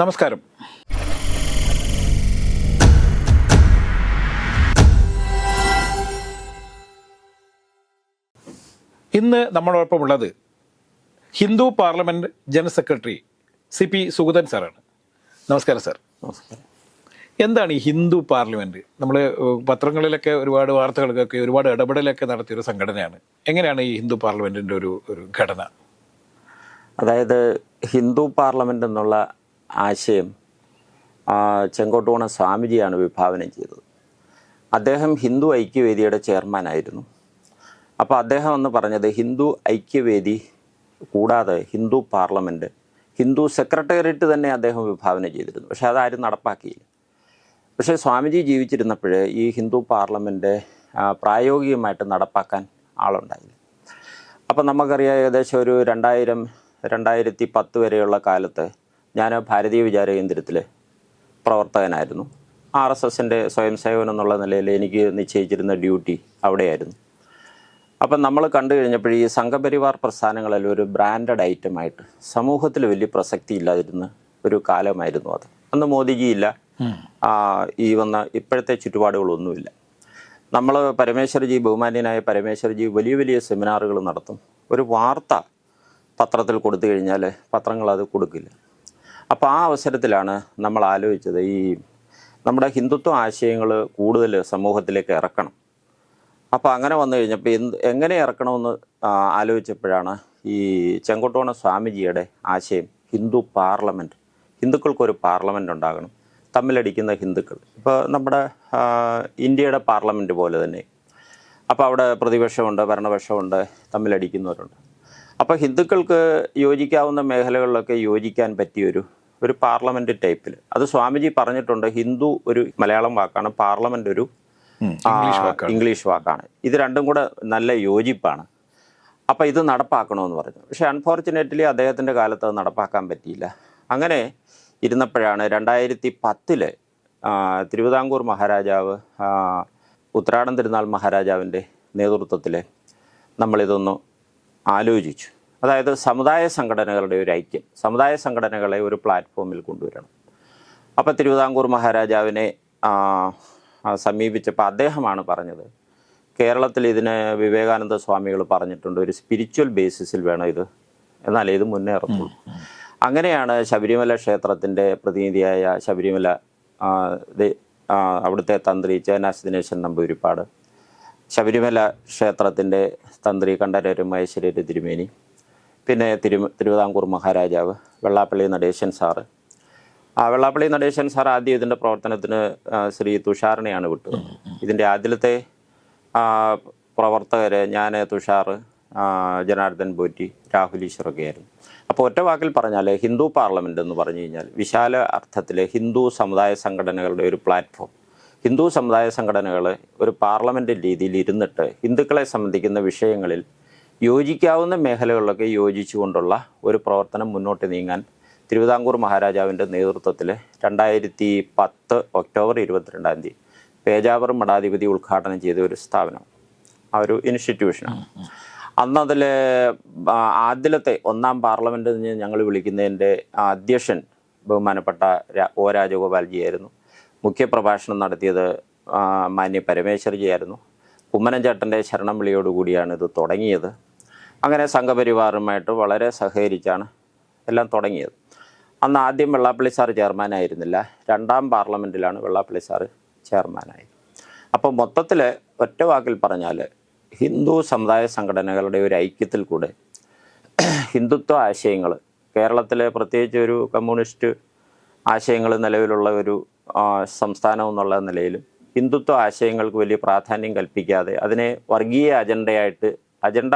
നമസ്കാരം. ഇന്ന് നമ്മളോടൊപ്പം ഉള്ളത് Hindu Parliament general secretary C P Sugathan സാറാണ്. നമസ്കാരം സാർ. നമസ്കാരം. എന്താണ് ഈ ഹിന്ദു പാർലമെന്റ്? നമ്മൾ പത്രങ്ങളിലൊക്കെ ഒരുപാട് വാർത്തകൾക്കൊക്കെ ഒരുപാട് ഇടപെടലൊക്കെ നടത്തിയ ഒരു സംഘടനയാണ്. എങ്ങനെയാണ് ഈ ഹിന്ദു പാർലമെന്റിന്റെ ഒരു ഒരു ഘടന? അതായത് ഹിന്ദു പാർലമെന്റ് എന്നുള്ള ആശയം ചെങ്കോട്ടോണ സ്വാമിജിയാണ് വിഭാവനം ചെയ്തത്. അദ്ദേഹം ഹിന്ദു ഐക്യവേദിയുടെ ചെയർമാനായിരുന്നു. അപ്പോൾ അദ്ദേഹം എന്ന് പറഞ്ഞത് ഹിന്ദു ഐക്യവേദി കൂടാതെ ഹിന്ദു പാർലമെന്റ് ഹിന്ദു സെക്രട്ടേറിയറ്റ് തന്നെ അദ്ദേഹം വിഭാവനം ചെയ്തിരുന്നു. പക്ഷേ അതാരും നടപ്പാക്കിയില്ല. പക്ഷേ സ്വാമിജി ജീവിച്ചിരുന്നപ്പോൾ ഈ ഹിന്ദു പാർലമെന്റ് പ്രായോഗികമായിട്ട് നടപ്പാക്കാൻ ആളുണ്ടായില്ല. അപ്പം നമുക്കറിയാം ഏകദേശം ഒരു രണ്ടായിരം രണ്ടായിരത്തി പത്ത് വരെയുള്ള കാലത്ത് ഞാൻ ഭാരതീയ വിചാര കേന്ദ്രത്തിലെ പ്രവർത്തകനായിരുന്നു. ആർ എസ് എസിന്റെ സ്വയം സേവനം എന്നുള്ള നിലയിൽ എനിക്ക് നിശ്ചയിച്ചിരുന്ന ഡ്യൂട്ടി അവിടെയായിരുന്നു. അപ്പം നമ്മൾ കണ്ടു കഴിഞ്ഞപ്പോൾ ഈ സംഘപരിവാർ പ്രസ്ഥാനങ്ങളിൽ ഒരു ബ്രാൻഡഡ് ഐറ്റമായിട്ട് സമൂഹത്തിൽ വലിയ പ്രസക്തി ഇല്ലാതിരുന്ന ഒരു കാലമായിരുന്നു അത്. അന്ന് മോദിജി ഇല്ല. ഈ വന്ന ഇപ്പോഴത്തെ ചുറ്റുപാടുകളൊന്നുമില്ല. നമ്മൾ പരമേശ്വർജി ബഹുമാന്യനായ പരമേശ്വർജി വലിയ വലിയ സെമിനാറുകൾ നടത്തും. ഒരു വാർത്ത പത്രത്തിൽ കൊടുത്തു കഴിഞ്ഞാൽ പത്രങ്ങൾ അത് കൊടുക്കില്ല. അപ്പോൾ ആ അവസരത്തിലാണ് നമ്മൾ ആലോചിച്ചത് ഈ നമ്മുടെ ഹിന്ദുത്വ ആശയങ്ങൾ കൂടുതൽ സമൂഹത്തിലേക്ക് ഇറക്കണം. അപ്പോൾ അങ്ങനെ വന്നു കഴിഞ്ഞപ്പോൾ എന്ത് എങ്ങനെ ഇറക്കണമെന്ന് ആലോചിച്ചപ്പോഴാണ് ഈ ചെങ്കോട്ടോണ സ്വാമിജിയുടെ ആശയം ഹിന്ദു പാർലമെന്റ് ഹിന്ദുക്കൾക്കൊരു പാർലമെന്റ് ഉണ്ടാകണം തമ്മിലടിക്കുന്ന ഹിന്ദുക്കൾ. ഇപ്പോൾ നമ്മുടെ ഇന്ത്യയുടെ പാർലമെന്റ് പോലെ തന്നെ. അപ്പോൾ അവിടെ പ്രതിപക്ഷമുണ്ട് ഭരണപക്ഷമുണ്ട് തമ്മിലടിക്കുന്നവരുണ്ട്. അപ്പോൾ ഹിന്ദുക്കൾക്ക് യോജിക്കാവുന്ന മേഖലകളിലൊക്കെ യോജിക്കാൻ പറ്റിയൊരു ഒരു പാർലമെന്റ് ടൈപ്പിൽ അത് സ്വാമിജി പറഞ്ഞിട്ടുണ്ട് ഹിന്ദു ഒരു മലയാളം വാക്കാണ് പാർലമെന്റ് ഒരു ഇംഗ്ലീഷ് വാക്കാണ്. ഇത് രണ്ടും കൂടെ നല്ല യോജിപ്പാണ്. അപ്പോൾ ഇത് നടപ്പാക്കണമെന്ന് പറഞ്ഞു. പക്ഷേ അൺഫോർച്ചുനേറ്റ്ലി അദ്ദേഹത്തിന്റെ കാലത്ത് അത് നടപ്പാക്കാൻ പറ്റിയില്ല. അങ്ങനെ ഇരുന്നപ്പോഴാണ് രണ്ടായിരത്തി പത്തിൽ തിരുവിതാംകൂർ മഹാരാജാവ് ഉത്രാടം തിരുനാൾ മഹാരാജാവിന്റെ നേതൃത്വത്തിൽ നമ്മളിതൊന്ന് ആലോചിച്ചു. അതായത് സമുദായ സംഘടനകളുടെ ഒരു ഐക്യം സമുദായ സംഘടനകളെ ഒരു പ്ലാറ്റ്ഫോമിൽ കൊണ്ടുവരണം. അപ്പോൾ തിരുവിതാംകൂർ മഹാരാജാവിനെ സമീപിച്ചപ്പോൾ അദ്ദേഹമാണ് പറഞ്ഞത് കേരളത്തിൽ ഇതിന് വിവേകാനന്ദ സ്വാമികൾ പറഞ്ഞിട്ടുണ്ട് ഒരു സ്പിരിച്വൽ ബേസിസിൽ വേണം ഇത് എന്നാൽ ഇത് മുന്നേറത്തുള്ളൂ. അങ്ങനെയാണ് ശബരിമല ക്ഷേത്രത്തിന്റെ പ്രതിനിധിയായ ശബരിമല അവിടുത്തെ തന്ത്രി ചേനാസ് ദിനേശൻ നമ്പൂരിപ്പാട് ശബരിമല ക്ഷേത്രത്തിന്റെ തന്ത്രി കണ്ഠരരും മഹേശ്വരര് തിരുമേനി പിന്നെ തിരു തിരുവിതാംകൂർ മഹാരാജാവ് വെള്ളാപ്പള്ളി നടേശൻ സാറ് ആ വെള്ളാപ്പള്ളി നടേശൻ സാർ ആദ്യം ഇതിന്റെ പ്രവർത്തനത്തിന് ശ്രീ തുഷാറിനെയാണ് വിട്ടത്. ഇതിന്റെ ആദ്യത്തെ പ്രവർത്തകർ ഞാൻ തുഷാർ ജനാർദ്ദൻ പോറ്റി രാഹുൽ ഈശ്വറൊക്കെ ആയിരുന്നു അപ്പോൾ ഒറ്റ വാക്കിൽ പറഞ്ഞാൽ ഹിന്ദു പാർലമെന്റ് എന്ന് പറഞ്ഞു കഴിഞ്ഞാൽ വിശാല അർത്ഥത്തിൽ ഹിന്ദു സമുദായ സംഘടനകളുടെ ഒരു പ്ലാറ്റ്ഫോം. ഹിന്ദു സമുദായ സംഘടനകൾ ഒരു പാർലമെന്റ് രീതിയിൽ ഇരുന്നിട്ട് ഹിന്ദുക്കളെ സംബന്ധിക്കുന്ന വിഷയങ്ങളിൽ യോജിക്കാവുന്ന മേഖലകളിലൊക്കെ യോജിച്ചുകൊണ്ടുള്ള ഒരു പ്രവർത്തനം മുന്നോട്ട് നീങ്ങാൻ തിരുവിതാംകൂർ മഹാരാജാവിന്റെ നേതൃത്വത്തിൽ രണ്ടായിരത്തി പത്ത് ഒക്ടോബർ ഇരുപത്തിരണ്ടാം തീയതി പേജാവർ മഠാധിപതി ഉദ്ഘാടനം ചെയ്ത ഒരു സ്ഥാപനം ആ ഒരു ഇൻസ്റ്റിറ്റ്യൂഷനാണ് അന്ന് അതിൽ ആദ്യത്തെ ഒന്നാം പാർലമെന്റ് ഞങ്ങൾ വിളിക്കുന്നതിന്റെ അധ്യക്ഷൻ ബഹുമാനപ്പെട്ട ഒ ഒ രാജഗോപാൽജിയായിരുന്നു മുഖ്യപ്രഭാഷണം നടത്തിയത് മാന്യ മാന്യ പരമേശ്വർജിയായിരുന്നു കുമ്മനം ചേട്ടന്റെ ശരണം വിളിയോടുകൂടിയാണ് ഇത് തുടങ്ങിയത്. അങ്ങനെ സംഘപരിവാറുമായിട്ട് വളരെ സഹകരിച്ചാണ് എല്ലാം തുടങ്ങിയത്. അന്ന് ആദ്യം വെള്ളാപ്പള്ളി സാർ ചെയർമാനായിരുന്നില്ല രണ്ടാം പാർലമെന്റിലാണ് വെള്ളാപ്പള്ളി സാറ് ചെയർമാനായത് അപ്പോൾ മൊത്തത്തിൽ ഒറ്റ വാക്കിൽ പറഞ്ഞാൽ ഹിന്ദു സമുദായ സംഘടനകളുടെ ഒരു ഐക്യത്തിൽ കൂടെ ഹിന്ദുത്വ ആശയങ്ങൾ കേരളത്തിലെ പ്രത്യേകിച്ച് ഒരു കമ്മ്യൂണിസ്റ്റ് ആശയങ്ങൾ നിലവിലുള്ള ഒരു സംസ്ഥാനം എന്നുള്ള നിലയിലും ഹിന്ദുത്വ ആശയങ്ങൾക്ക് വലിയ പ്രാധാന്യം കൽപ്പിക്കാതെ അതിനെ വർഗീയ അജണ്ടയായിട്ട് അജണ്ട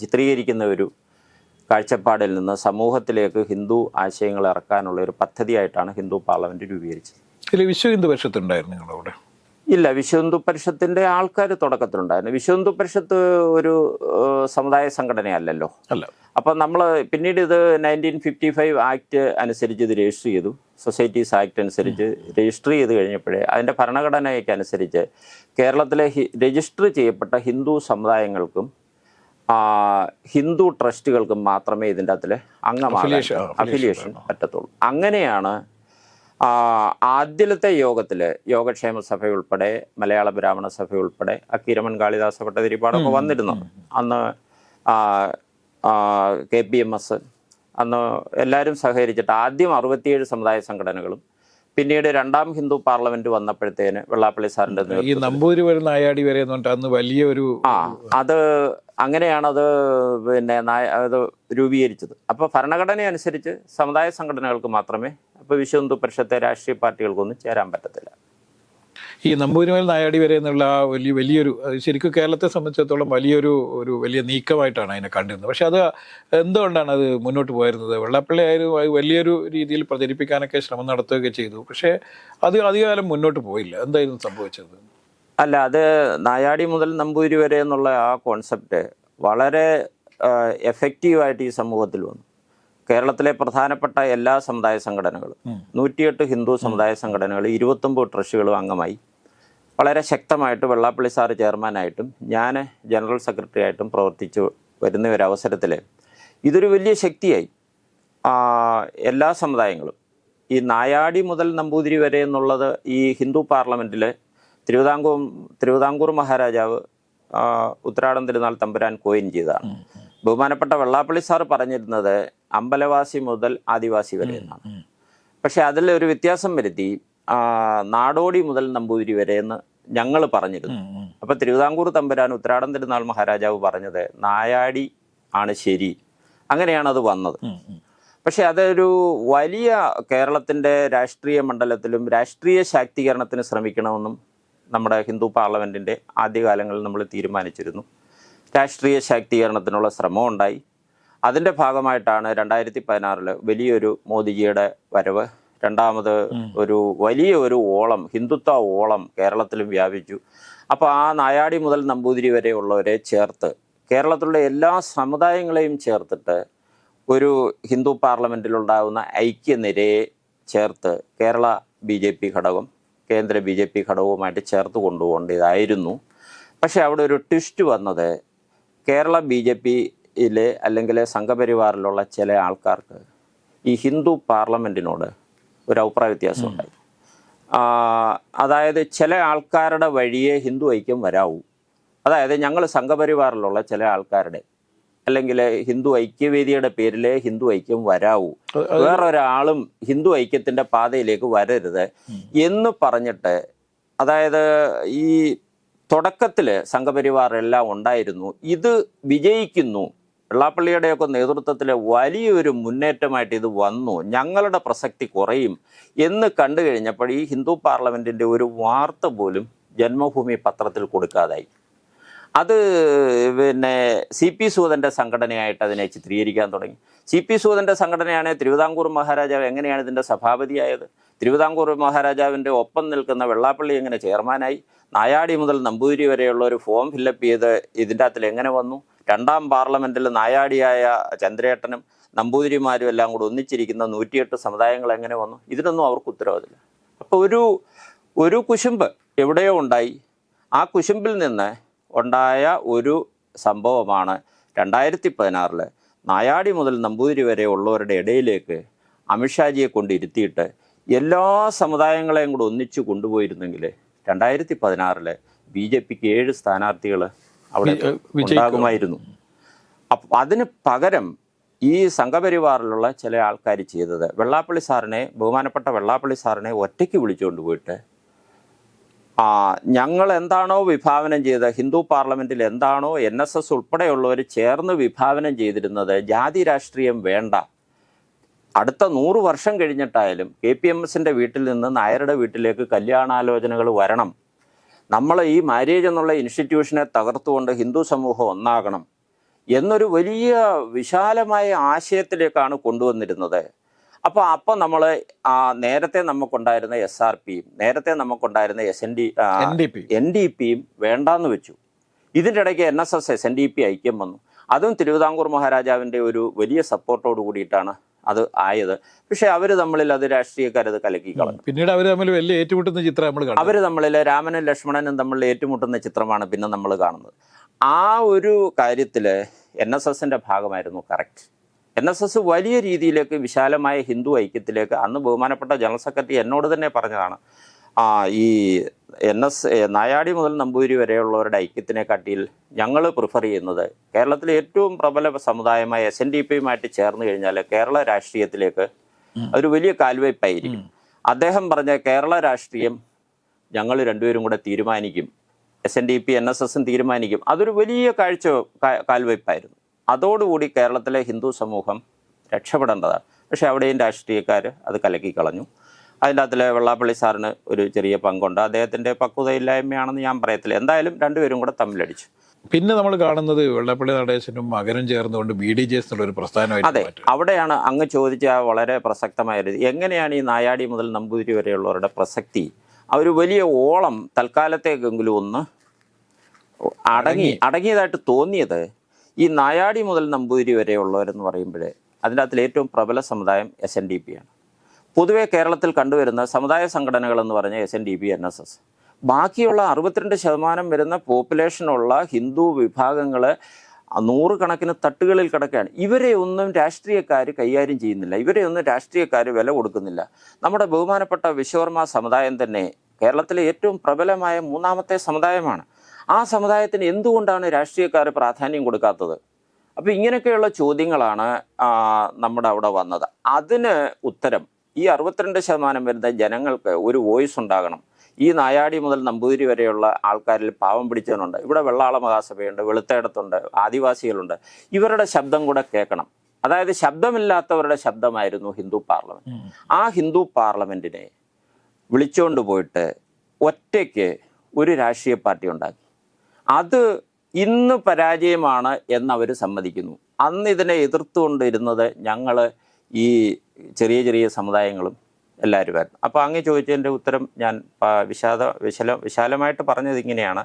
ചിത്രീകരിക്കുന്ന ഒരു കാഴ്ചപ്പാടിൽ നിന്ന് സമൂഹത്തിലേക്ക് ഹിന്ദു ആശയങ്ങൾ ഇറക്കാനുള്ള ഒരു പദ്ധതിയായിട്ടാണ് ഹിന്ദു പാർലമെന്റ് രൂപീകരിച്ചത്. ഇതിൽ വിശ്വ ഹിന്ദു പരിഷത്തുണ്ടായിരുന്നു നിങ്ങളവിടെ? ഇല്ല വിശ്വ ഹിന്ദു പരിഷത്തിന്റെ ആൾക്കാർ തുടക്കത്തിലുണ്ടായിരുന്നു. വിശ്വ ഹിന്ദു പരിഷത്ത് ഒരു സമുദായ സംഘടനയല്ലല്ലോ. അല്ല. അപ്പം നമ്മൾ പിന്നീട് ഇത് നയന്റീൻ ഫിഫ്റ്റി ഫൈവ് ആക്ട് അനുസരിച്ച് ഇത് രജിസ്റ്റർ ചെയ്തു. സൊസൈറ്റീസ് ആക്ട് അനുസരിച്ച് രജിസ്റ്റർ ചെയ്ത് കഴിഞ്ഞപ്പോഴേ അതിന്റെ ഭരണഘടനയ്ക്ക് അനുസരിച്ച് കേരളത്തിലെ രജിസ്റ്റർ ചെയ്യപ്പെട്ട ഹിന്ദു സമുദായങ്ങൾക്കും ഹിന്ദു ട്രസ്റ്റുകൾക്ക് മാത്രമേ ഇതിന്റെ അകത്തിൽ അംഗമാകാൻ അഫിലിയേഷൻ പറ്റത്തുള്ളൂ. അങ്ങനെയാണ് ആദ്യത്തെ യോഗത്തിൽ യോഗക്ഷേമ സഭ ഉൾപ്പെടെ മലയാള ബ്രാഹ്മണ സഭ ഉൾപ്പെടെ അക്കീരമൻ കാളിദാസ ഭട്ടതിരിപ്പാടൊക്കെ വന്നിരുന്നത് അന്ന് കെ പി എം എസ് അന്ന് എല്ലാവരും സഹകരിച്ചിട്ട് ആദ്യം അറുപത്തിയേഴ് സമുദായ സംഘടനകളും പിന്നീട് രണ്ടാം ഹിന്ദു പാർലമെന്റ് വന്നപ്പോഴത്തേന് വെള്ളാപ്പള്ളി സാറിന്റെ ഈ നമ്പൂരി വരെ നായാടി വരെ അന്ന് വലിയൊരു ആ അത് അങ്ങനെയാണത് പിന്നെ നായ- അത് രൂപീകരിച്ചത്. അപ്പോൾ ഭരണഘടന അനുസരിച്ച് സമുദായ സംഘടനകൾക്ക് മാത്രമേ അപ്പോൾ വിശ്വ ഹിന്ദു പരിഷത്തെ രാഷ്ട്രീയ പാർട്ടികൾക്കൊന്നും ചേരാൻ പറ്റത്തില്ല. ഈ നമ്പൂരിമേൽ നായാടി വരെ എന്നുള്ള ആ വലിയ വലിയൊരു ശരിക്കും കേരളത്തെ സംബന്ധിച്ചിടത്തോളം വലിയൊരു ഒരു വലിയ നീക്കമായിട്ടാണ് അതിനെ കണ്ടിരുന്നത്. പക്ഷെ അത് എന്തുകൊണ്ടാണ് അത് മുന്നോട്ട് പോയിരുന്നത്? വെള്ളാപ്പള്ളി ആയിരുന്നു വലിയൊരു രീതിയിൽ പ്രചരിപ്പിക്കാനൊക്കെ ശ്രമം നടത്തുകയൊക്കെ ചെയ്തു. പക്ഷേ അത് അധികകാലം മുന്നോട്ട് പോയില്ല. എന്തായിരുന്നു സംഭവിച്ചത്? അല്ല അത് നായാടി മുതൽ നമ്പൂരി വരെ എന്നുള്ള ആ കോൺസെപ്റ്റ് വളരെ എഫക്റ്റീവായിട്ട് ഈ സമൂഹത്തിൽ വന്നു. കേരളത്തിലെ പ്രധാനപ്പെട്ട എല്ലാ സമുദായ സംഘടനകളും നൂറ്റിയെട്ട് ഹിന്ദു സമുദായ സംഘടനകൾ ഇരുപത്തൊമ്പത് ട്രഷുകളും അംഗമായി. വളരെ ശക്തമായിട്ട് വെള്ളാപ്പള്ളി സാറ് ചെയർമാനായിട്ടും ഞാൻ ജനറൽ സെക്രട്ടറി ആയിട്ടും പ്രവർത്തിച്ചു വരുന്ന ഒരു അവസരത്തിൽ ഇതൊരു വലിയ ശക്തിയായി. എല്ലാ സമുദായങ്ങളും. ഈ നായാടി മുതൽ നമ്പൂതിരി വരെ എന്നുള്ളത് ഈ ഹിന്ദു പാർലമെന്റിൽ തിരുവിതാംകൂർ തിരുവിതാംകൂർ മഹാരാജാവ് ഉത്തരാടം ഉത്രാടം തിരുനാൾ തമ്പുരാൻ കോയിൻ ചെയ്തതാണ്. ബഹുമാനപ്പെട്ട വെള്ളാപ്പള്ളി സാർ പറഞ്ഞിരുന്നത് അമ്പലവാസി മുതൽ ആദിവാസി വരെ എന്നാണ്. പക്ഷേ അതിൽ ഒരു വ്യത്യാസം വരുത്തി നാടോടി മുതൽ നമ്പൂതിരി വരെ എന്ന് ഞങ്ങൾ പറഞ്ഞിരുന്നു. അപ്പൊ തിരുവിതാംകൂർ തമ്പുരാൻ ഉത്രാടം തിരുനാൾ മഹാരാജാവ് പറഞ്ഞത് നായാടി ആണ് ശരി. അങ്ങനെയാണ് അത് വന്നത്. പക്ഷെ അതൊരു വലിയ കേരളത്തിന്റെ രാഷ്ട്രീയ മണ്ഡലത്തിലും രാഷ്ട്രീയ ശാക്തീകരണത്തിന് ശ്രമിക്കണമെന്നും നമ്മുടെ ഹിന്ദു പാർലമെന്റിന്റെ ആദ്യകാലങ്ങളിൽ നമ്മൾ തീരുമാനിച്ചിരുന്നു. രാഷ്ട്രീയ ശാക്തീകരണത്തിനുള്ള ശ്രമം ഉണ്ടായി. അതിന്റെ ഭാഗമായിട്ടാണ് രണ്ടായിരത്തി പതിനാറിൽ വലിയൊരു മോദിജിയുടെ വരവ് രണ്ടാമത് ഒരു വലിയ ഒരു ഓളം ഹിന്ദുത്വ ഓളം കേരളത്തിലും വ്യാപിച്ചു. അപ്പോൾ ആ നായാടി മുതൽ നമ്പൂതിരി വരെ ഉള്ളവരെ ചേർത്ത് കേരളത്തിലുള്ള എല്ലാ സമുദായങ്ങളെയും ചേർത്തിട്ട് ഒരു ഹിന്ദു പാർലമെന്റിലുണ്ടാകുന്ന ഐക്യനിരയെ ചേർത്ത് കേരള ബി ജെ പി ഘടകം കേന്ദ്ര ബി ജെ പി ഘടകവുമായിട്ട് ചേർത്ത് കൊണ്ടുപോകേണ്ടതായിരുന്നു. പക്ഷെ അവിടെ ഒരു ട്വിസ്റ്റ് വന്നത് കേരള ബി ജെ പിയിലെ അല്ലെങ്കിൽ സംഘപരിവാറിലുള്ള ചില ആൾക്കാർക്ക് ഈ ഹിന്ദു പാർലമെന്റിനോട് ഒരു അഭിപ്രായ വ്യത്യാസം ഉണ്ടായി. അതായത് ചില ആൾക്കാരുടെ വഴിയെ ഹിന്ദു ഐക്യം വരാവൂ. അതായത് ഞങ്ങൾ സംഘപരിവാറിലുള്ള ചില ആൾക്കാരുടെ അല്ലെങ്കിൽ ഹിന്ദു ഐക്യവേദിയുടെ പേരിലെ ഹിന്ദു ഐക്യം വരാവൂ. വേറൊരാളും ഹിന്ദു ഐക്യത്തിന്റെ പാതയിലേക്ക് വരരുത് എന്ന് പറഞ്ഞിട്ട് അതായത് ഈ തുടക്കത്തിൽ സംഘപരിവാർ എല്ലാം ഉണ്ടായിരുന്നു. ഇത് വിജയിക്കുന്നു വെള്ളാപ്പള്ളിയുടെയൊക്കെ നേതൃത്വത്തിലെ വലിയൊരു മുന്നേറ്റമായിട്ട് ഇത് വന്നു. ഞങ്ങളുടെ പ്രസക്തി കുറയും എന്ന് കണ്ടു കഴിഞ്ഞപ്പോൾ ഈ ഹിന്ദു പാർലമെന്റിന്റെ ഒരു വാർത്ത പോലും ജന്മഭൂമി പത്രത്തിൽ കൊടുക്കാതായി. അത് പിന്നെ സി പി സൂതന്റെ സംഘടനയായിട്ട് അതിനെ ചിത്രീകരിക്കാൻ തുടങ്ങി. സി പി സൂതന്റെ സംഘടനയാണ് തിരുവിതാംകൂർ മഹാരാജാവ് എങ്ങനെയാണ് ഇതിന്റെ സഭാപതിയായത്? തിരുവിതാംകൂർ മഹാരാജാവിന്റെ ഒപ്പം നിൽക്കുന്ന വെള്ളാപ്പള്ളി എങ്ങനെ ചെയർമാനായി? നായാടി മുതൽ നമ്പൂതിരി വരെയുള്ള ഒരു ഫോം ഫില്ലപ്പ് ചെയ്ത് ഇതിന്റെ അകത്തിൽ എങ്ങനെ വന്നു? രണ്ടാം പാർലമെന്റിൽ നായാടിയായ ചന്ദ്രേട്ടനും നമ്പൂതിരിമാരും എല്ലാം കൂടി ഒന്നിച്ചിരിക്കുന്ന നൂറ്റിയെട്ട് സമുദായങ്ങൾ എങ്ങനെ വന്നു? ഇതിനൊന്നും അവർക്ക് ഉത്തരവാദില്ല അപ്പോൾ ഒരു ഒരു കുശുമ്പ് എവിടെയോ ഉണ്ടായി. ആ കുശുമ്പിൽ നിന്ന് ഉണ്ടായ ഒരു സംഭവമാണ് രണ്ടായിരത്തി പതിനാറിൽ നായാടി മുതൽ നമ്പൂതിരി വരെ ഉള്ളവരുടെ ഇടയിലേക്ക് അമിത്ഷാജിയെ കൊണ്ടിരുത്തിയിട്ട് എല്ലാ സമുദായങ്ങളെയും കൂടെ ഒന്നിച്ചു കൊണ്ടുപോയിരുന്നെങ്കിൽ രണ്ടായിരത്തി പതിനാറിൽ ബി ജെ പിക്ക് ഏഴ് സ്ഥാനാർത്ഥികൾ അവിടെ. ഉണ്ടാകുമായിരുന്നു അപ്പം അതിന് പകരം ഈ സംഘപരിവാറിലുള്ള ചില ആൾക്കാർ ചെയ്തത് വെള്ളാപ്പള്ളി സാറിനെ ബഹുമാനപ്പെട്ട വെള്ളാപ്പള്ളി സാറിനെ ഒറ്റയ്ക്ക് വിളിച്ചുകൊണ്ട് പോയിട്ട് ഞങ്ങൾ എന്താണോ വിഭാവനം ചെയ്തത് ഹിന്ദു പാർലമെന്റിൽ എന്താണോ എൻ എസ് എസ് ഉൾപ്പെടെയുള്ളവർ ചേർന്ന് വിഭാവനം ചെയ്തിരുന്നത് ജാതി രാഷ്ട്രീയം വേണ്ട. അടുത്ത നൂറ് വർഷം കഴിഞ്ഞിട്ടായാലും കെ പി എം എസിന്റെ വീട്ടിൽ നിന്ന് നായരുടെ വീട്ടിലേക്ക് കല്യാണാലോചനകൾ വരണം. നമ്മൾ ഈ മാരേജ് എന്നുള്ള ഇൻസ്റ്റിറ്റ്യൂഷനെ തകർത്തുകൊണ്ട് ഹിന്ദു സമൂഹം ഒന്നാകണം. എന്നൊരു വലിയ വിശാലമായ ആശയത്തിലേക്കാണ് കൊണ്ടുവന്നിരുന്നത്. അപ്പോൾ അപ്പം നമ്മൾ നേരത്തെ നമുക്കുണ്ടായിരുന്ന എസ് ആർ പിയും നേരത്തെ നമുക്കുണ്ടായിരുന്ന S N D N D പിയും വേണ്ടാന്ന് വെച്ചു. ഇതിന്റെ ഇടയ്ക്ക് N S S S N D P ഐക്യം വന്നു. അതും തിരുവിതാംകൂർ മഹാരാജാവിന്റെ ഒരു വലിയ സപ്പോർട്ടോട് കൂടിയിട്ടാണ് അത് ആയത്. പക്ഷെ അവർ തമ്മിൽ അത് രാഷ്ട്രീയക്കാരത് കലക്കി കളഞ്ഞു. പിന്നീട് അവർ തമ്മിൽ വലിയ ഏറ്റുമുട്ടുന്ന ചിത്രം നമ്മൾ അവർ തമ്മിൽ രാമനും ലക്ഷ്മണനും തമ്മിൽ ഏറ്റുമുട്ടുന്ന ചിത്രമാണ് പിന്നെ നമ്മൾ കാണുന്നത്. ആ ഒരു കാര്യത്തിൽ എൻ എസ് എസിന്റെ ഭാഗമായിരുന്നു കറക്റ്റ് എൻ എസ് എസ് വലിയ രീതിയിലേക്ക് വിശാലമായ ഹിന്ദു ഐക്യത്തിലേക്ക് അന്ന് ബഹുമാനപ്പെട്ട ജനറൽ സെക്രട്ടറി എന്നോട് തന്നെ പറഞ്ഞതാണ് ആ ഈ എൻ എസ് നായാടി മുതൽ നമ്പൂരി വരെയുള്ളവരുടെ ഐക്യത്തിനെ കാട്ടിയിൽ ഞങ്ങൾ പ്രിഫർ ചെയ്യുന്നത് കേരളത്തിലെ ഏറ്റവും പ്രബല സമുദായമായ എസ് എൻ ഡി പിയുമായിട്ട് ചേർന്ന് കഴിഞ്ഞാൽ കേരള രാഷ്ട്രീയത്തിലേക്ക് ഒരു വലിയ കാൽവയ്പായിരിക്കും അദ്ദേഹം പറഞ്ഞ കേരള രാഷ്ട്രീയം ഞങ്ങൾ രണ്ടുപേരും കൂടെ തീരുമാനിക്കും S N D P N S എസും തീരുമാനിക്കും. അതൊരു വലിയ കാഴ്ച കാൽവയ്പായിരുന്നു അതോടുകൂടി കേരളത്തിലെ ഹിന്ദു സമൂഹം രക്ഷപ്പെടേണ്ടതാണ്. പക്ഷേ അവിടെയും രാഷ്ട്രീയക്കാർ അത് കലക്കിക്കളഞ്ഞു. അതിന്റെ അകത്തിലെ വെള്ളാപ്പള്ളി സാറിന് ഒരു ചെറിയ പങ്കുണ്ട്. അദ്ദേഹത്തിന്റെ പക്വതയില്ലായ്മയാണെന്ന് ഞാൻ പറയത്തില്ല. എന്തായാലും രണ്ടുപേരും കൂടെ തമ്മിലടിച്ചു. പിന്നെ നമ്മൾ കാണുന്നത് വെള്ളപ്പള്ളി നടേശനും മകനും ചേർന്നുകൊണ്ട് ബി ഡി ജെ എന്നുള്ള ഒരു പ്രസ്ഥാനമായിട്ട് അതെ അവിടെയാണ് അങ്ങ് ചോദിച്ച വളരെ പ്രസക്തമായത് എങ്ങനെയാണ് ഈ നായാടി മുതൽ നമ്പൂതിരി വരെയുള്ളവരുടെ പ്രസക്തി? അവർ ഒരു വലിയ ഓളം തൽക്കാലത്തേക്കെങ്കിലും ഒന്ന് അടങ്ങി. അടങ്ങിയതായിട്ട് തോന്നിയത് ഈ നായാടി മുതൽ നമ്പൂതിരി വരെയുള്ളവരെന്ന് പറയുമ്പോഴേ അതിന്റെ അകത്തിൽ ഏറ്റവും പ്രബല സമുദായം എസ് എൻ ഡി പി ആണ്. പൊതുവെ കേരളത്തിൽ കണ്ടുവരുന്ന സമുദായ സംഘടനകളെന്ന് പറഞ്ഞ S N D P N S S ബാക്കിയുള്ള അറുപത്തിരണ്ട് ശതമാനം വരുന്ന പോപ്പുലേഷനുള്ള ഹിന്ദു വിഭാഗങ്ങൾ നൂറുകണക്കിന് തട്ടുകളിൽ കിടക്കുകയാണ്. ഇവരെ ഒന്നും രാഷ്ട്രീയക്കാർ കൈകാര്യം ചെയ്യുന്നില്ല. ഇവരെ ഒന്നും രാഷ്ട്രീയക്കാർ വില കൊടുക്കുന്നില്ല. നമ്മുടെ ബഹുമാനപ്പെട്ട വിശ്വകർമ്മ സമുദായം തന്നെ കേരളത്തിലെ ഏറ്റവും പ്രബലമായ മൂന്നാമത്തെ സമുദായമാണ്. ആ സമുദായത്തിന് എന്തുകൊണ്ടാണ് രാഷ്ട്രീയക്കാർ പ്രാധാന്യം കൊടുക്കാത്തത്? അപ്പോൾ ഇങ്ങനെയൊക്കെയുള്ള ചോദ്യങ്ങളാണ് നമ്മുടെ അവിടെ വന്നത്. അതിന് ഉത്തരം ഈ അറുപത്തിരണ്ട് ശതമാനം വരുന്ന ജനങ്ങൾക്ക് ഒരു വോയിസ് ഉണ്ടാകണം. ഈ നായാടി മുതൽ നമ്പൂതിരി വരെയുള്ള ആൾക്കാരിൽ പാവം പിടിച്ചവനുണ്ട്. ഇവിടെ വെള്ളാള മഹാസഭയുണ്ട് വെളുത്തേടത്തുണ്ട് ആദിവാസികളുണ്ട്. ഇവരുടെ ശബ്ദം കൂടെ കേൾക്കണം. അതായത് ശബ്ദമില്ലാത്തവരുടെ ശബ്ദമായിരുന്നു ഹിന്ദു പാർലമെന്റ്. ആ ഹിന്ദു പാർലമെന്റിനെ വിളിച്ചുകൊണ്ട് പോയിട്ട് ഒറ്റയ്ക്ക് ഒരു രാഷ്ട്രീയ പാർട്ടി ഉണ്ടാക്കി. അത് ഇന്ന് പരാജയമാണ് എന്നവർ സമ്മതിക്കുന്നു. അന്ന് ഇതിനെ എതിർത്തുകൊണ്ടിരുന്നത് ഞങ്ങൾ ഈ ചെറിയ ചെറിയ സമുദായങ്ങളും എല്ലാവരുമായിരുന്നു അപ്പോൾ അങ്ങ് ചോദിച്ചതിന്റെ ഉത്തരം ഞാൻ വിശാല വിശല വിശാലമായിട്ട് പറഞ്ഞത് ഇങ്ങനെയാണ്.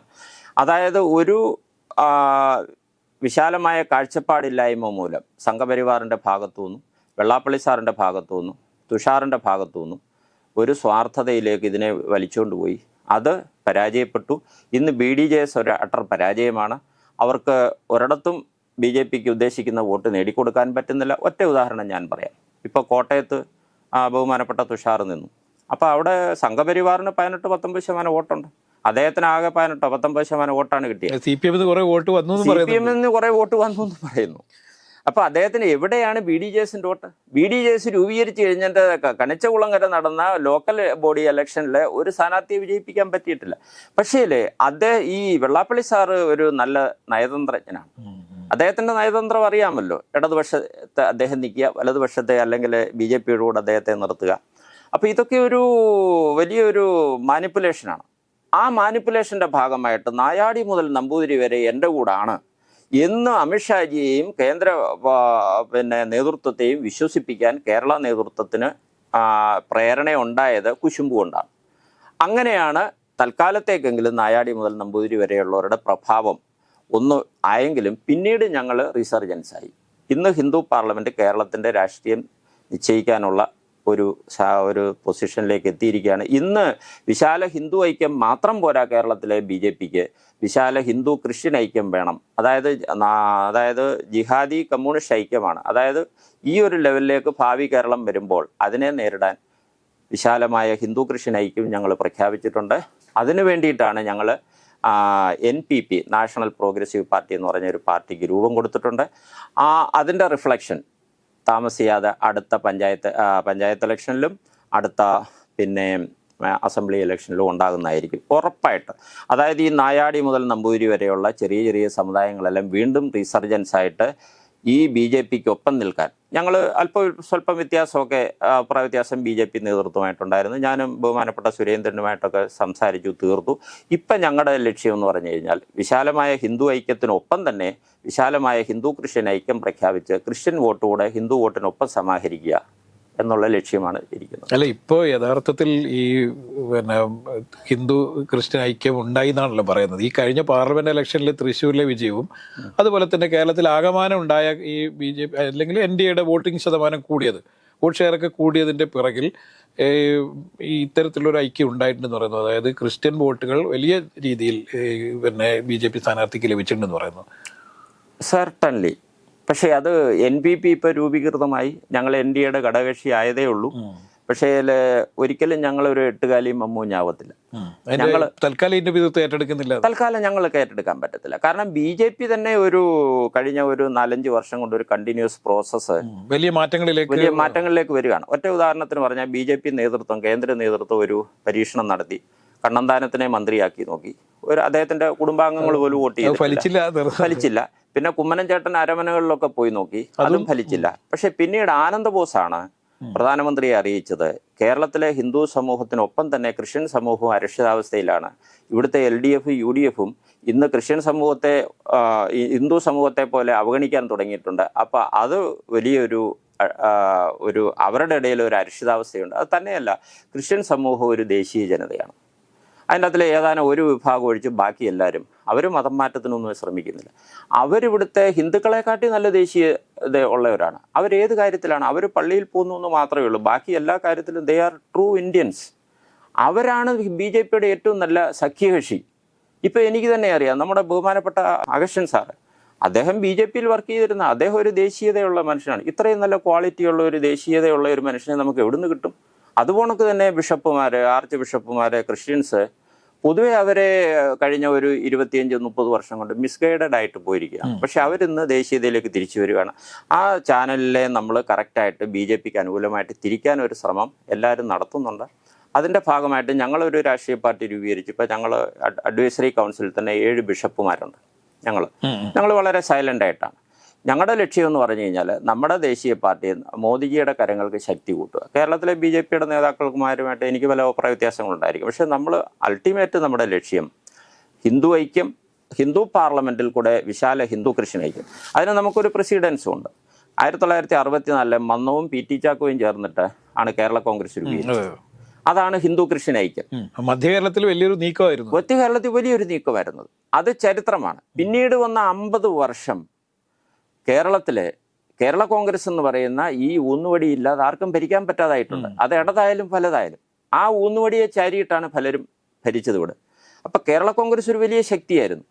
അതായത് ഒരു വിശാലമായ കാഴ്ചപ്പാടില്ലായ്മ മൂലം സംഘപരിവാറിന്റെ ഭാഗത്തു നിന്നും വെള്ളാപ്പള്ളി സാറിന്റെ ഭാഗത്തു നിന്നും തുഷാറിന്റെ ഭാഗത്തു നിന്നും ഒരു സ്വാർത്ഥതയിലേക്ക് ഇതിനെ വലിച്ചുകൊണ്ട് പോയി. അത് പരാജയപ്പെട്ടു. ഇന്ന് ബി ഡി ജെ എസ് ഒരു അട്ടർ പരാജയമാണ്. അവർക്ക് ഒരിടത്തും ബി ജെ പിക്ക് ഉദ്ദേശിക്കുന്ന വോട്ട് നേടിക്കൊടുക്കാൻ പറ്റുന്നില്ല. ഒറ്റ ഉദാഹരണം ഞാൻ പറയാം. ഇപ്പോൾ കോട്ടയത്ത് ബഹുമാനപ്പെട്ട തുഷാർ നിന്നു. അപ്പോൾ അവിടെ സംഘപരിവാറിന് പതിനെട്ട് പത്തൊമ്പത് ശതമാനം വോട്ടുണ്ട്. അദ്ദേഹത്തിന് ആകെ പതിനെട്ടോ പത്തൊമ്പത് ശതമാനം വോട്ടാണ് കിട്ടിയത്. സി പി എമ്മിൽ നിന്ന് വോട്ട് വന്നു സി പി എമ്മിൽ കുറെ വോട്ട് വന്നു എന്ന് പറയുന്നു. അപ്പൊ അദ്ദേഹത്തിന് എവിടെയാണ് ബി ഡി ജെ എസിന്റെ vote B D J S രൂപീകരിച്ച് കഴിഞ്ഞിട്ട് ക- കണിച്ചകുളങ്ങര നടന്ന ലോക്കൽ ബോഡി ഇലക്ഷനിൽ ഒരു സ്ഥാനാർത്ഥിയെ വിജയിപ്പിക്കാൻ പറ്റിയിട്ടില്ല. പക്ഷേ അദ്ദേഹം ഈ വെള്ളാപ്പള്ളി സാറ് ഒരു നല്ല നയതന്ത്രജ്ഞനാണ്. അദ്ദേഹത്തിന്റെ നയതന്ത്രം അറിയാമല്ലോ. ഇടതുപക്ഷത്തെ അദ്ദേഹം നിൽക്കുക വലതുപക്ഷത്തെ അല്ലെങ്കിൽ ബി ജെ പിയുടെ കൂടെ അദ്ദേഹത്തെ നിർത്തുക. അപ്പോൾ ഇതൊക്കെ ഒരു വലിയൊരു മാനിപ്പുലേഷനാണ് ആ മാനിപ്പുലേഷന്റെ ഭാഗമായിട്ട് നായാടി മുതൽ നമ്പൂതിരി വരെ എന്റെ കൂടാണ് എന്ന് അമിത്ഷാജിയെയും കേന്ദ്ര പിന്നെ നേതൃത്വത്തെയും വിശ്വസിപ്പിക്കാൻ കേരള നേതൃത്വത്തിന് പ്രേരണയുണ്ടായത് കുശുമ്പ് കൊണ്ടാണ്. അങ്ങനെയാണ് തൽക്കാലത്തേക്കെങ്കിലും നായാടി മുതൽ നമ്പൂതിരി വരെയുള്ളവരുടെ പ്രഭാവം ഒന്ന് ആയെങ്കിലും പിന്നീട് ഞങ്ങൾ റീസർജൻസായി ഇന്ന് ഹിന്ദു പാർലമെന്റ് കേരളത്തിന്റെ രാഷ്ട്രീയം നിശ്ചയിക്കാനുള്ള ഒരു ഒരു പൊസിഷനിലേക്ക് എത്തിയിരിക്കുകയാണ്. ഇന്ന് വിശാല ഹിന്ദു ഐക്യം മാത്രം പോരാ കേരളത്തിലെ ബി ജെ പിക്ക്. വിശാല ഹിന്ദു ക്രിസ്ത്യൻ ഐക്യം വേണം. അതായത് അതായത് ജിഹാദി കമ്മ്യൂണിസ്റ്റ് ഐക്യമാണ്. അതായത് ഈ ഒരു ലെവലിലേക്ക് ഭാവി കേരളം വരുമ്പോൾ അതിനെ നേരിടാൻ വിശാലമായ ഹിന്ദു ക്രിസ്ത്യൻ ഐക്യം ഞങ്ങൾ പ്രഖ്യാപിച്ചിട്ടുണ്ട്. അതിനു വേണ്ടിയിട്ടാണ് ഞങ്ങൾ N P P National Progressive Party എന്ന് പറഞ്ഞ ഒരു പാർട്ടിക്ക് രൂപം കൊടുത്തിട്ടുണ്ട്. ആ അതിന്റെ റിഫ്ലക്ഷൻ താമസിയാതെ അടുത്ത പഞ്ചായത്ത് പഞ്ചായത്ത് ഇലക്ഷനിലും അടുത്ത പിന്നെ അസംബ്ലി ഇലക്ഷനിലും ഉണ്ടാകുന്നതായിരിക്കും ഉറപ്പായിട്ട്. അതായത് ഈ നായാടി മുതൽ നമ്പൂതിരി വരെയുള്ള ചെറിയ ചെറിയ സമുദായങ്ങളെല്ലാം വീണ്ടും റീസർജൻസ് ആയിട്ട് ഈ ബി ജെ പിക്ക് ഒപ്പം നിൽക്കാൻ. ഞങ്ങൾ അല്പം സ്വല്പം വ്യത്യാസമൊക്കെ അഭിപ്രായ വ്യത്യാസം ബി ജെ പി നേതൃത്വമായിട്ടുണ്ടായിരുന്നു. ഞാനും ബഹുമാനപ്പെട്ട സുരേന്ദ്രനുമായിട്ടൊക്കെ സംസാരിച്ചു തീർത്തു. ഇപ്പം ഞങ്ങളുടെ ലക്ഷ്യം എന്ന് പറഞ്ഞു കഴിഞ്ഞാൽ വിശാലമായ ഹിന്ദു ഐക്യത്തിനൊപ്പം തന്നെ വിശാലമായ ഹിന്ദു ക്രിസ്ത്യൻ ഐക്യം പ്രഖ്യാപിച്ച് ക്രിസ്ത്യൻ വോട്ടുകൂടെ ഹിന്ദു വോട്ടിനൊപ്പം സമാഹരിക്കുക. എന്നുള്ള ലക്ഷ്യമാണ് ഇരിക്കുന്നത്. അല്ല ഇപ്പോൾ യഥാർത്ഥത്തിൽ ഈ പിന്നെ ഹിന്ദു ക്രിസ്ത്യൻ ഐക്യം ഉണ്ടായി എന്നാണല്ലോ പറയുന്നത്. ഈ കഴിഞ്ഞ പാർലമെന്റ് ഇലക്ഷനിൽ തൃശ്ശൂരിലെ വിജയവും അതുപോലെ തന്നെ കേരളത്തിൽ ആകമാനം ഉണ്ടായ ഈ ബി ജെ പി അല്ലെങ്കിൽ എൻ ഡി എയുടെ വോട്ടിംഗ് ശതമാനം കൂടിയത് വോട്ട് ഷെയറൊക്കെ കൂടിയതിന്റെ പിറകിൽ ഈ ഇത്തരത്തിലൊരു ഐക്യം ഉണ്ടായിട്ടുണ്ടെന്ന് പറയുന്നത് അതായത് ക്രിസ്ത്യൻ വോട്ടുകൾ വലിയ രീതിയിൽ പിന്നെ ബി ജെ പി സ്ഥാനാർത്ഥിക്ക് ലഭിച്ചിട്ടുണ്ടെന്ന് പറയുന്നു. സർട്ടൺലി പക്ഷേ അത് എൻ പി പി ഇപ്പോൾ രൂപീകൃതമായി. ഞങ്ങൾ എൻ ഡി എയുടെ ഘടകകക്ഷി ആയതേ ഉള്ളൂ പക്ഷേ ഒരിക്കലും ഞങ്ങൾ ഒരു എട്ടുകാലിയും മമ്മൂഞ്ഞാവത്തില്ല ഞാവത്തില്ല. ഞങ്ങൾ തൽക്കാലം ഇതിന്റെ ഏറ്റെടുക്കുന്നില്ല തൽക്കാലം ഞങ്ങൾക്ക് ഏറ്റെടുക്കാൻ പറ്റത്തില്ല. കാരണം ബി ജെ പി തന്നെ ഒരു കഴിഞ്ഞ ഒരു നാലഞ്ച് വർഷം കൊണ്ട് ഒരു കണ്ടിന്യൂസ് പ്രോസസ്സ് വലിയ മാറ്റങ്ങളിലേക്ക് വലിയ മാറ്റങ്ങളിലേക്ക് വരികയാണ്. ഒറ്റ ഉദാഹരണത്തിന് പറഞ്ഞാൽ ബി ജെ പി നേതൃത്വം കേന്ദ്ര നേതൃത്വം ഒരു പരീക്ഷണം നടത്തി. കണ്ണന്താനത്തിനെ മന്ത്രിയാക്കി നോക്കി. ഒരു അദ്ദേഹത്തിന്റെ കുടുംബാംഗങ്ങൾ പോലും വോട്ട് അത് ഫലിച്ചില്ല ഫലിച്ചില്ല. പിന്നെ കുമ്മനം ചേട്ടൻ അരമനകളിലൊക്കെ പോയി നോക്കി. അതും ഫലിച്ചില്ല. പക്ഷെ പിന്നീട് ആനന്ദബോസാണ് പ്രധാനമന്ത്രിയെ അറിയിച്ചത്. കേരളത്തിലെ ഹിന്ദു സമൂഹത്തിനൊപ്പം തന്നെ ക്രിസ്ത്യൻ സമൂഹവും അരക്ഷിതാവസ്ഥയിലാണ്. ഇവിടുത്തെ എൽ ഡി എഫും യു ഡി എഫും ഇന്ന് ക്രിസ്ത്യൻ സമൂഹത്തെ ഹിന്ദു സമൂഹത്തെ പോലെ അവഗണിക്കാൻ തുടങ്ങിയിട്ടുണ്ട്. അപ്പോൾ അത് വലിയൊരു ഒരു അവരുടെ ഇടയിൽ ഒരു അരക്ഷിതാവസ്ഥയുണ്ട്. അത് തന്നെയല്ല ക്രിസ്ത്യൻ സമൂഹം ഒരു ദേശീയ ജനതയാണ്. അതിന്റെ അകത്തിലെ ഏതാനും ഒരു വിഭാഗം ഒഴിച്ച് ബാക്കി എല്ലാവരും അവർ മതം മാറ്റത്തിനൊന്നും ശ്രമിക്കുന്നില്ല. അവരിവിടുത്തെ ഹിന്ദുക്കളെക്കാട്ടി നല്ല ദേശീയത ഉള്ളവരാണ്. അവരേത് കാര്യത്തിലാണ്? അവർ പള്ളിയിൽ പോകുന്നു എന്ന് മാത്രമേ ഉള്ളൂ. ബാക്കി എല്ലാ കാര്യത്തിലും ദേ ആർ ട്രൂ ഇന്ത്യൻസ് അവരാണ് ബി ജെ പിയുടെ ഏറ്റവും നല്ല സഖ്യകക്ഷി. ഇപ്പം എനിക്ക് തന്നെ അറിയാം നമ്മുടെ ബഹുമാനപ്പെട്ട അഗസ്റ്റൻ സാറ് അദ്ദേഹം ബി ജെ പിയിൽ വർക്ക് ചെയ്തിരുന്ന അദ്ദേഹം ഒരു ദേശീയതയുള്ള മനുഷ്യനാണ്. ഇത്രയും നല്ല ക്വാളിറ്റിയുള്ള ഒരു ദേശീയതയുള്ള ഒരു മനുഷ്യനെ നമുക്ക് എവിടുന്ന് കിട്ടും? അതുപോണക്ക് തന്നെ ബിഷപ്പുമാർ ആർച്ച് ബിഷപ്പുമാർ ക്രിസ്ത്യൻസ് പൊതുവെ അവരെ കഴിഞ്ഞ ഒരു ഇരുപത്തിയഞ്ച് മുപ്പത് വർഷം കൊണ്ട് മിസ്ഗൈഡഡ് ആയിട്ട് പോയിരിക്കുകയാണ്. പക്ഷെ അവരിന്ന് ദേശീയതയിലേക്ക് തിരിച്ചു വരികയാണ്. ആ ചാനലിലെ നമ്മൾ കറക്റ്റായിട്ട് ബി ജെ പിക്ക് അനുകൂലമായിട്ട് തിരിക്കാൻ ഒരു ശ്രമം എല്ലാവരും നടത്തുന്നുണ്ട്. അതിന്റെ ഭാഗമായിട്ട് ഞങ്ങളൊരു രാഷ്ട്രീയ പാർട്ടി രൂപീകരിച്ചു. ഇപ്പോൾ ഞങ്ങൾ അഡ്വൈസറി കൗൺസിലിൽ തന്നെ ഏഴ് ബിഷപ്പുമാരുണ്ട് ഞങ്ങൾ ഞങ്ങൾ വളരെ സൈലന്റ് ആയിട്ടാണ്. ഞങ്ങളുടെ ലക്ഷ്യം എന്ന് പറഞ്ഞു കഴിഞ്ഞാൽ നമ്മുടെ ദേശീയ പാർട്ടി മോദിജിയുടെ കരങ്ങൾക്ക് ശക്തി കൂട്ടുക. കേരളത്തിലെ ബി ജെ പിയുടെ നേതാക്കൾക്കുമാരുമായിട്ട് എനിക്ക് പല അഭിപ്രായ വ്യത്യാസങ്ങളുണ്ടായിരിക്കും. പക്ഷേ നമ്മൾ അൾട്ടിമേറ്റ് നമ്മുടെ ലക്ഷ്യം ഹിന്ദു ഐക്യം ഹിന്ദു പാർലമെന്റിൽ കൂടെ വിശാല ഹിന്ദു ക്രിസ്ത്യൻ ഐക്യം. അതിന് നമുക്കൊരു പ്രസിഡൻസും ഉണ്ട്. ആയിരത്തി തൊള്ളായിരത്തി അറുപത്തിനാലിലെ മന്നവും പി ടി ചാക്കോയും ചേർന്നിട്ട് ആണ് കേരള കോൺഗ്രസ് രൂപീകരിച്ചത്. അതാണ് ഹിന്ദു ക്രിസ്ത്യൻ ഐക്യം. മധ്യകേരളത്തിൽ മധ്യ കേരളത്തിൽ വലിയൊരു നീക്കമായിരുന്നു. മധ്യകേരളത്തിൽ കേരളത്തിൽ വലിയൊരു നീക്കമായിരുന്നത്. അത് ചരിത്രമാണ്. പിന്നീട് വന്ന അമ്പത് വർഷം കേരളത്തിലെ കേരള കോൺഗ്രസ് എന്ന് പറയുന്ന ഈ ഊന്നുവടി ഇല്ലാതെ ആർക്കും ഭരിക്കാൻ പറ്റാതായിട്ടുണ്ട്. അത് ഇടതായാലും ഫലതായാലും. ആ ഊന്നുവടിയെ ചാരിയിട്ടാണ് പലരും ഭരിച്ചത് ഇവിടെ. അപ്പം കേരള കോൺഗ്രസ് ഒരു വലിയ ശക്തിയായിരുന്നു.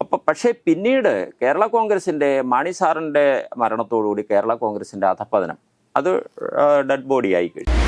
അപ്പം പക്ഷേ പിന്നീട് കേരള കോൺഗ്രസിന്റെ മാണി സാറിന്റെ മരണത്തോടുകൂടി കേരള കോൺഗ്രസിന്റെ അധപ്പതനം അത് ഡെഡ് ബോഡി ആയി കഴിഞ്ഞു.